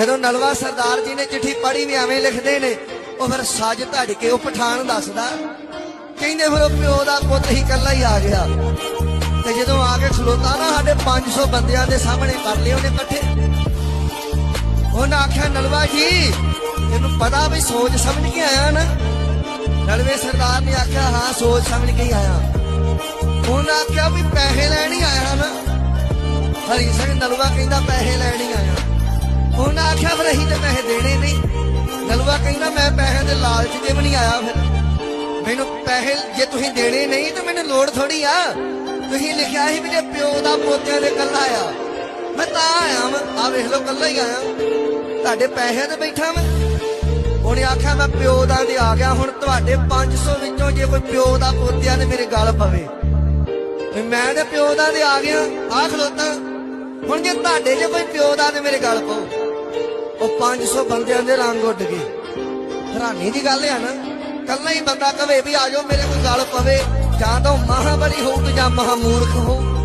ਜਦੋਂ ਨਲਵਾ ਸਰਦਾਰ ਜੀ ਨੇ ਚਿੱਠੀ ਪੜ੍ਹੀ ਵੀ ਐਵੇਂ ਲਿਖਦੇ ਨੇ, ਉਹ ਫਿਰ ਸੱਜ ਧੜ ਕੇ ਉਹ ਪਠਾਨ ਦੱਸਦਾ। ਕਹਿੰਦੇ ਫਿਰ ਉਹ ਪਿਓ ਦਾ ਪੁੱਤ ਹੀ ਇਕੱਲਾ ਹੀ ਆ ਗਿਆ। ਤੇ ਜਦੋਂ ਆ ਕੇ ਖਲੋਤਾ ਨਾ ਸਾਡੇ 500 ਬੰਦਿਆਂ ਦੇ ਸਾਹਮਣੇ ਕਰ ਲਏ ਉਹਨੇ ਇਕੱਠੇ। ਉਹਨਾਂ ਆਖਿਆ, ਨਲਵਾ ਜੀ, ਤੈਨੂੰ ਪਤਾ ਵੀ ਸੋਚ ਸਮਝ ਕੇ ਆਇਆ ਨਾ? ਨਲਵੇ ਸਰਦਾਰ ਨੇ ਆਖਿਆ, ਹਾਂ, ਸੋਚ ਸਮਝ ਕੇ ਹੀ ਆਇਆ। ਉਹਨਾਂ ਆਖਿਆ ਵੀ ਪੈਸੇ ਲੈਣ ਹੀ ਆਇਆ ਨਾ। ਹਰੀ ਸਿੰਘ ਨਲਵਾ ਕਹਿੰਦਾ, ਪੈਸੇ ਲੈਣ ਹੀ ਆਇਆ। ਉਹਨਾਂ ਆਖਿਆ ਫਿਰ ਅਸੀਂ ਤਾਂ ਪੈਸੇ ਦੇਣੇ ਨਹੀਂ। ਨਲਵਾ ਕਹਿੰਦਾ, ਮੈਂ ਪੈਸੇ ਦੇ ਲਾਲਚ ਤੇ ਵੀ ਨਹੀਂ ਆਇਆ ਫਿਰ। ਮੈਨੂੰ ਪੈਸੇ ਜੇ ਤੁਸੀਂ ਦੇਣੇ ਨਹੀਂ ਤਾਂ ਮੈਨੂੰ ਲੋੜ ਥੋੜੀ ਆ। ਤੁਸੀਂ ਲਿਖਿਆ ਸੀ ਵੀ ਪਿਓ ਦਾ ਪੋਤਿਆਂ ਦੇ ਕੱਲਾ ਆ। ਮੈਂ ਤਾਂ ਆਇਆ ਮੈਂ ਆ ਵੇਖ ਲਓ ਕੱਲਾ ਹੀ ਆਇਆ। ਤੁਹਾਡੇ ਪੈਸੇ ਤੇ ਬੈਠਾ ਮੈਂ। ਉਹਨੇ ਆਖਿਆ ਮੈਂ ਪਿਓ ਦਾ ਤੇ ਆ ਗਿਆ, ਹੁਣ ਤੁਹਾਡੇ 500 ਵਿੱਚੋਂ ਜੇ ਕੋਈ ਪਿਓ ਦਾ ਪੋਤਿਆਂ ਨੇ ਮੇਰੇ ਗਲ ਪਵੇ। ਵੀ ਮੈਂ ਤੇ ਪਿਓ ਦਾ ਤੇ ਆ ਗਿਆ ਆ ਖਲੋਤਾ। ਹੁਣ ਜੇ ਤੁਹਾਡੇ ਜੇ ਕੋਈ ਪਿਓ ਦਾ ਤੇ ਮੇਰੇ ਗਲ ਪਾਓ ਉਹ 500 ਬੰਦਿਆਂ ਦੇ ਰੰਗ ਉੱਡ ਗਏ। ਹੈਰਾਨੀ ਦੀ ਗੱਲ ਆ ਨਾ, ਕੱਲਾ ਹੀ ਬੰਦਾ ਕਵੇ ਵੀ ਆਜੋ ਮੇਰੇ ਕੋਲ ਗੱਲ ਪਵੇ, ਜਾਂ ਤਾਂ ਉਹ ਮਹਾਬਲੀ ਹੋਊ ਜਾਂ ਮਹਾਮੂਰਖ ਹੋਊ।